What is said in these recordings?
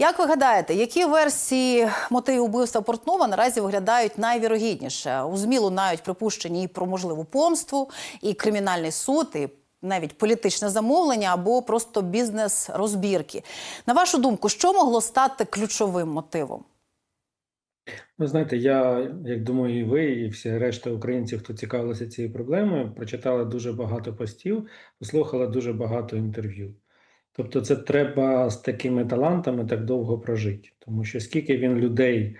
Як ви гадаєте, які версії мотивів убивства Портнова наразі виглядають найвірогідніше? У ЗМІ лунають припущення і про можливу помству, і кримінальний суд, і навіть політичне замовлення або просто бізнес-розбірки. На вашу думку, що могло стати ключовим мотивом? Ви знаєте, я, як думаю, і ви, і всі решта українців, хто цікавилися цією проблемою, прочитали дуже багато постів, послухали дуже багато інтерв'ю. Тобто, це треба з такими талантами так довго прожити, тому що скільки він людей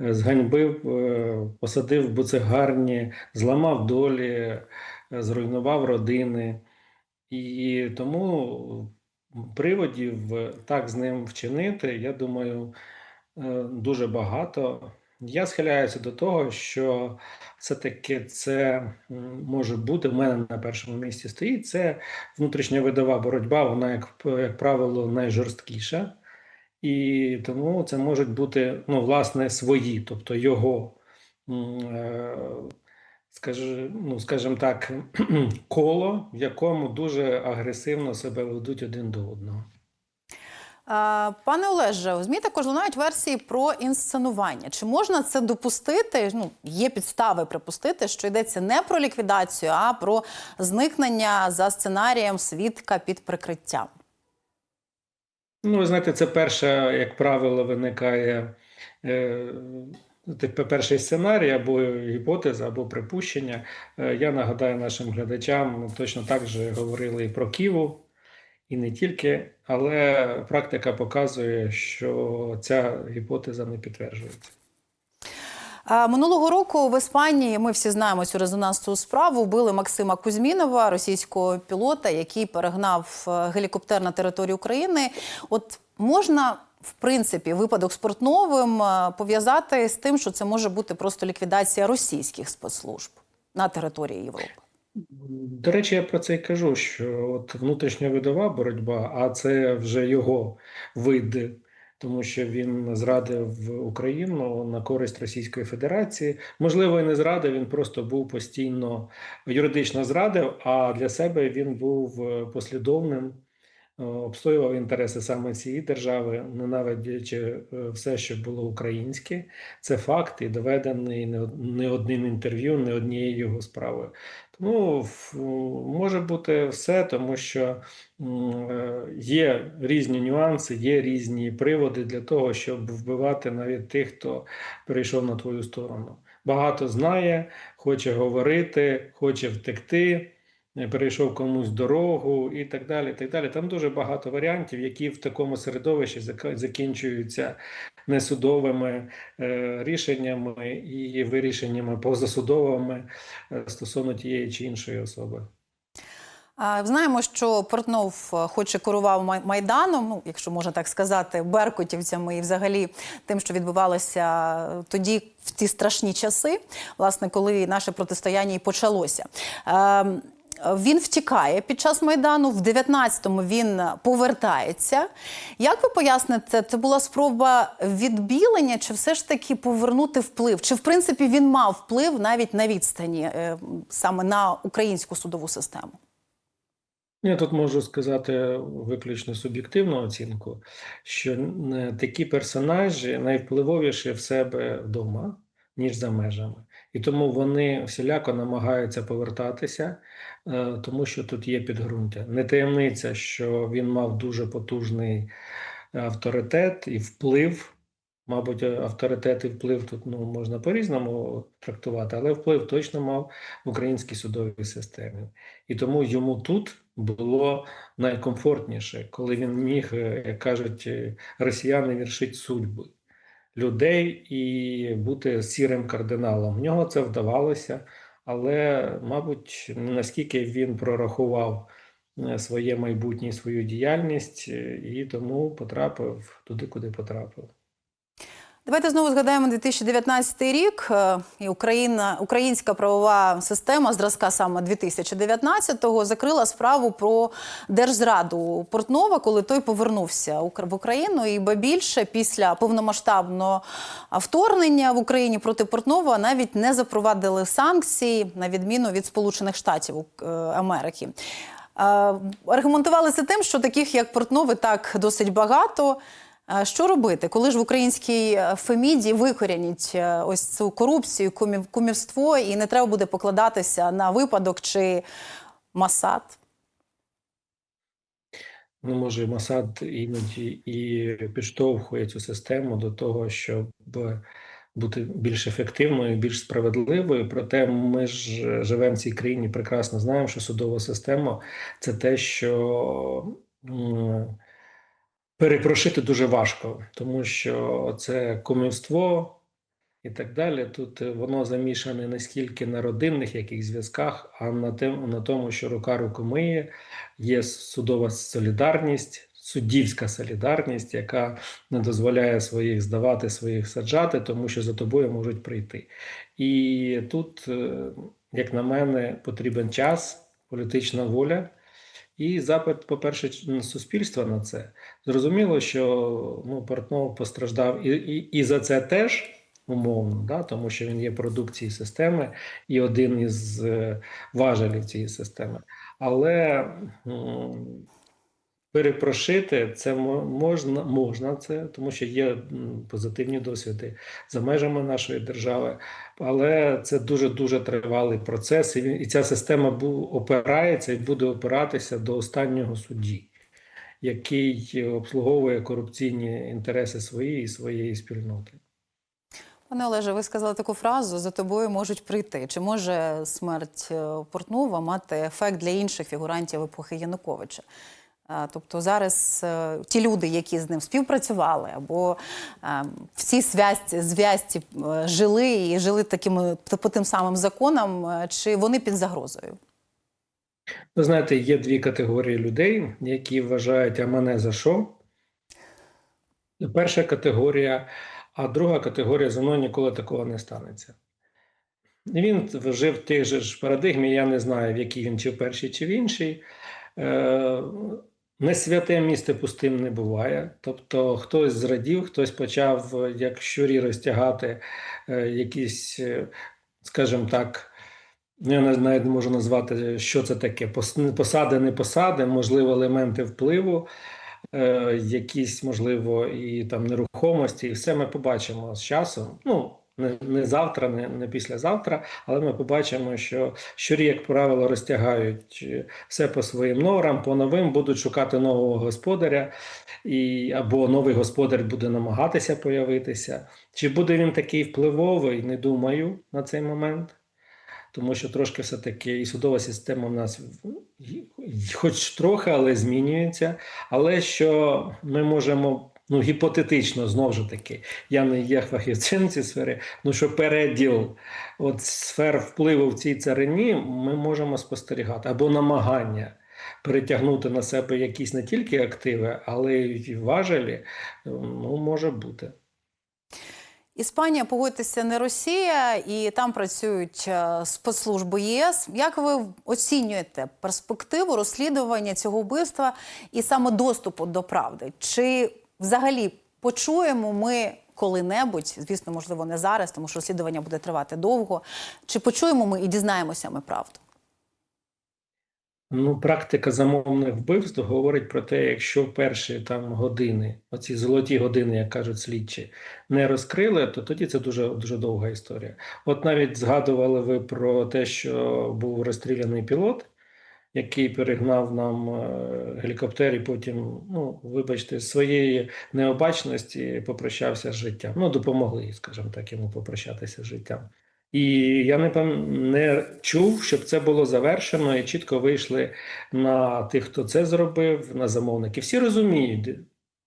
е, зганьбив, е, посадив буцегарні, зламав долі, е, зруйнував родини, і тому приводів так з ним вчинити, я думаю, дуже багато. Я схиляюся до того, що все-таки це може бути в мене на першому місці стоїть. Це внутрішньовидова боротьба, вона, як, як правило, найжорсткіша. І тому це можуть бути, ну, власне, свої, тобто його, е, ну, скажімо так, коло, в якому дуже агресивно себе ведуть один до одного. Пане Олеже, у ЗМІ також лунають версії про інсценування. Чи можна це допустити? Ну, є підстави припустити, що йдеться не про ліквідацію, а про зникнення за сценарієм свідка під прикриттям. Ну, ви знаєте, це перше, як правило, виникає е, перший сценарій або гіпотеза, або припущення. Е, я нагадаю нашим глядачам, точно так же говорили і про Ківу, і не тільки, але практика показує, що ця гіпотеза не підтверджується. Минулого року в Іспанії ми всі знаємо цю резонансну справу. Вбили Максима Кузьмінова, російського пілота, який перегнав е, гелікоптер на територію України. От можна. В принципі, випадок з е, пов'язати з тим, що це може бути просто ліквідація російських спецслужб на території Європи. До речі, я про це і кажу, що от внутрішньовидова боротьба, а це вже його вид, тому що він зрадив Україну на користь Російської Федерації. Можливо, і не зрадив, він просто був постійно юридично зрадив, а для себе він був е, послідовним, е, обстоював інтереси саме цієї держави, ненавидячи е, все, що було українське. Це факт і доведений не одним інтерв'ю, не однією його справою. Тому в- може бути все, тому що е, є різні нюанси, є різні приводи для того, щоб вбивати навіть тих, хто перейшов на твою сторону. Багато знає, хоче говорити, хоче втекти, е, перейшов комусь дорогу і так далі. і так далі. Там дуже багато варіантів, які в такому середовищі закінчуються несудовими е, рішеннями і вирішеннями позасудовими е, стосовно тієї чи іншої особи. Знаємо, що Портнов, е, хоч і керував майданом, ну якщо можна так сказати, беркутівцями і взагалі тим, що відбувалося тоді в ті страшні часи, власне, коли наше протистояння і почалося. Він втікає під час майдану. В 19-му він повертається. Як ви поясните, це була спроба відбілення, чи все ж таки повернути вплив? Чи в принципі він мав вплив навіть на відстані е, саме на українську судову систему? Я тут можу сказати виключно суб'єктивну оцінку, що такі персонажі найвпливовіші в себе вдома, ніж за межами. І тому вони всіляко намагаються повертатися, е, тому що тут є підґрунтя. Не таємниця, що він мав дуже потужний авторитет і вплив. Мабуть, авторитет і вплив тут ну, можна по-різному трактувати, але вплив точно мав в українській судовій системі. І тому йому тут було найкомфортніше, коли він міг, е, як кажуть е, росіяни, віршити судьби людей і бути сірим кардиналом. В нього це вдавалося, але, мабуть, наскільки він прорахував е, своє майбутнє, свою діяльність, е, і тому потрапив туди, куди потрапив. Давайте знову згадаємо 2019 рік. Е, І Україна, українська правова система зразка саме 2019-го закрила справу про держзраду Портнова, коли той повернувся в Україну. І ба більше після повномасштабного вторгнення в Україні проти Портнова навіть не запровадили санкції на відміну від Сполучених Штатів е, Америки. Е, Аргументували це тим, що таких як Портнов так досить багато. Що робити, коли ж в українській е, Феміді викорінять е, ось цю корупцію, кумівство, і не треба буде покладатися на випадок чи масад? Ну, може, Масад іноді і підштовхує цю систему до того, щоб бути більш ефективною, більш справедливою. Проте ми ж живемо в цій країні, прекрасно знаємо, що судова система це те, що перепрошити дуже важко, тому що це кумівство і так далі. Тут е, воно замішане не скільки на родинних яких зв'язках, а на тим, на тому, що рука руку миє, є судова солідарність, суддівська солідарність, яка не дозволяє своїх здавати, своїх саджати, тому що за тобою можуть прийти. І тут, е, як на мене, потрібен час, політична воля. І запит, по-перше, ч- суспільства на це. Зрозуміло, що ну, Портнов постраждав і, і, і за це теж умовно, да, тому що він є продукцією системи і один із е, важелів цієї системи. Але перепрошити це мо- можна, можна це, тому що є позитивні досвіди за межами нашої держави. Але це дуже дуже тривалий процес, і, ця система опирається і буде опиратися до останнього судді, який обслуговує корупційні інтереси своєї і своєї спільноти. Пане Олеже, ви сказали таку фразу: за тобою можуть прийти. Чи може смерть е, Портнова мати ефект для інших фігурантів епохи Януковича? Е, Тобто зараз е, ті люди, які з ним співпрацювали, або е, в цій зв'язці, зв'язці е, жили і жили такими по тим самим законам, е, чи вони під загрозою? Ви знаєте, є дві категорії людей, які вважають, а мене за що? Перша категорія, а друга категорія зі мною ніколи такого не станеться. Він жив в тих же ж парадигмі, я не знаю, в якій він чи в першій, чи в іншій. Е, Не святе місце пустим не буває. Тобто хтось зрадів, хтось почав, як щурі, розтягати е, якісь, е, скажімо так, ну, я не- навіть не можу назвати, що це таке. Посади, не посади, можливо, елементи впливу, е, якісь, можливо, і там нерухомості. І все ми побачимо з часом. Ну, не, не завтра, не, не післязавтра, але ми побачимо, що щурі, як правило, розтягають е, все по своїм норам, по новим, будуть шукати нового господаря, і, або новий господар буде намагатися появитися. Чи буде він такий впливовий, не думаю на цей момент тому що трошки все-таки і судова система в нас хоч трохи, але змінюється. Але що ми можемо. Ну, гіпотетично, знову ж таки, я не є фахівцем в цій сфері, ну що переділ от сфер впливу в цій царині ми можемо спостерігати або намагання перетягнути на себе якісь не тільки активи, але й важелі, ну, може бути. Іспанія, погодьтеся, не Росія, і там працюють е, спецслужби ЄС. Як ви оцінюєте перспективу розслідування цього вбивства і саме доступу до правди? Чи взагалі почуємо ми коли-небудь, звісно, можливо, не зараз, тому що розслідування буде тривати довго. Чи почуємо ми і дізнаємося ми правду? Ну, практика замовних вбивств говорить про те, якщо перші там години, оці золоті години, як кажуть слідчі, не розкрили, то тоді це дуже дуже довга історія. От навіть згадували ви про те, що був розстріляний пілот, який перегнав нам е, гелікоптер, і потім, ну вибачте, своєї необачності попрощався з життям. Ну, допомогли, скажімо так, йому попрощатися з життям. І я не пам- не чув, щоб це було завершено і чітко вийшли на тих, хто це зробив, на замовників. Всі розуміють,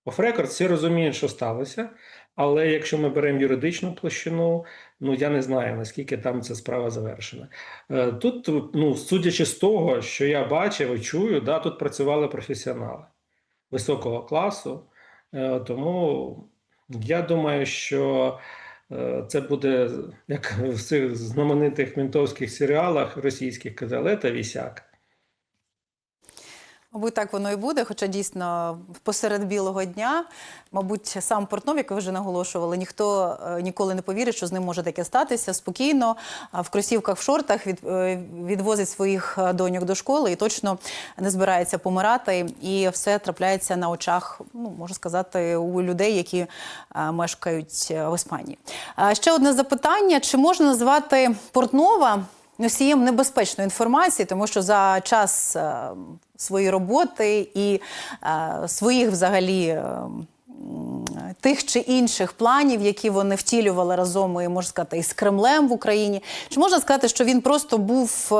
оф-рекорд, всі розуміють, що сталося. Але якщо ми беремо юридичну площину, ну я не знаю наскільки там ця справа завершена. Е, Тут, ну судячи з того, що я бачив і чую, да, тут працювали професіонали високого класу. Е, Тому я думаю, що це буде як в цих знаменитих ментовських серіалах російських казалета вісяк. Мабуть, так воно і буде, хоча дійсно посеред білого дня, мабуть, сам Портнов, як ви вже наголошували, ніхто е, ніколи не повірить, що з ним може таке статися. Спокійно в кросівках, в шортах від, е, відвозить своїх е, доньок до школи і точно не збирається помирати. І все трапляється на очах, ну можна сказати, у людей, які мешкають в Іспанії. Ще одне запитання: чи можна назвати Портнова? Носієм небезпечної інформації, тому що за час е, своєї роботи і е, своїх взагалі. е, Тих чи інших планів, які вони втілювали разом, і можна сказати, із Кремлем в Україні, чи можна сказати, що він просто був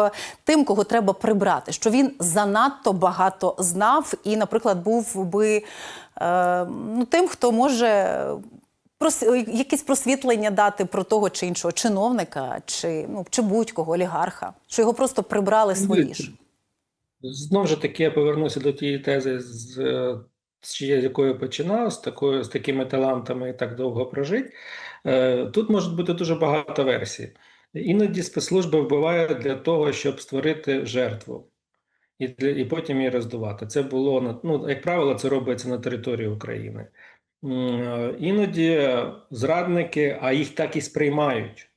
тим, кого треба прибрати? Що він занадто багато знав, і, наприклад, був би е, ну, тим, хто може прос- якесь просвітлення дати про того чи іншого чиновника, чи ну чи будь-кого олігарха, що його просто прибрали свої ж. Знову ж таки, я повернуся до тієї тези, з, е, з якої починав, з такою, з такими талантами і так довго прожить. Е, Тут може бути дуже багато версій. Іноді спецслужби вбивають для того, щоб створити жертву. І, для, і потім її роздувати. Це було ну, як правило, це робиться на території України. Іноді зрадники, а їх так і сприймають.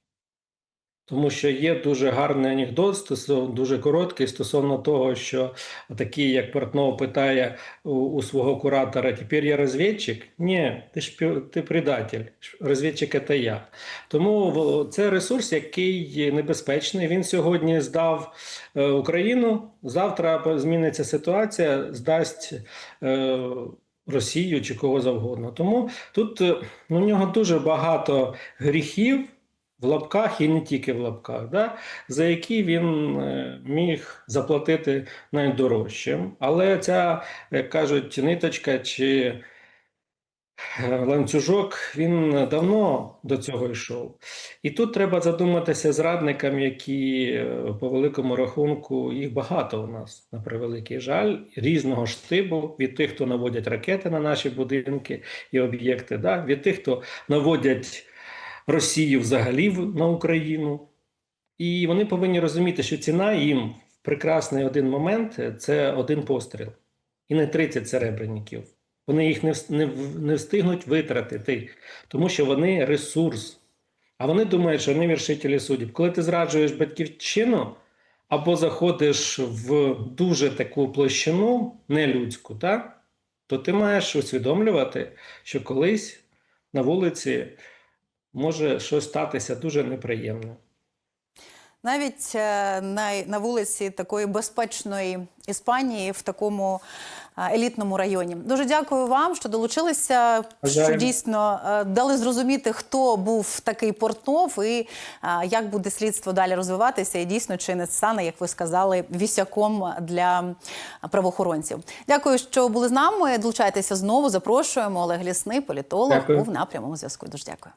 Тому що є дуже гарний анекдот, стосовно дуже короткий стосовно того, що такий, як Портнов питає у, у свого куратора: тепер я розвідчик? Ні, ти шпі... ти предатель. Розвідчик це я. Тому це ресурс, який небезпечний. Він сьогодні здав е, Україну. Завтра зміниться ситуація, здасть. Е, Росію чи кого завгодно. Тому тут е, ну, у нього дуже багато гріхів в лапках і не тільки в лапках, да, за які він е, міг заплатити найдорожчим. Але ця, як кажуть, ниточка чи е, ланцюжок, він давно до цього йшов. І тут треба задуматися зрадникам, які е, по великому рахунку їх багато у нас, на превеликий жаль, різного штибу, від тих, хто наводять ракети на наші будинки і об'єкти, да, від тих, хто наводять. Росію взагалі на Україну. І вони повинні розуміти, що ціна їм в прекрасний один момент це один постріл. І не 30 серебряників. Вони їх не, не, не встигнуть витратити, тому що вони ресурс. А вони думають, що вони вершителі суддів. Коли ти зраджуєш батьківщину або заходиш в дуже таку площину нелюдську, так? то ти маєш усвідомлювати, що колись на вулиці може щось статися дуже неприємне. Навіть е, на, на вулиці такої безпечної Іспанії в такому е, елітному районі. Дуже дякую вам, що долучилися, що дійсно е, дали зрозуміти, хто був такий Портнов і як буде слідство далі розвиватися, і дійсно чи не стане, як ви сказали, вісяком для правоохоронців. Дякую, що були з нами. Долучайтеся знову. Запрошуємо. Олег Лісний, політолог, Дякую. був на прямому зв'язку. Дуже дякую.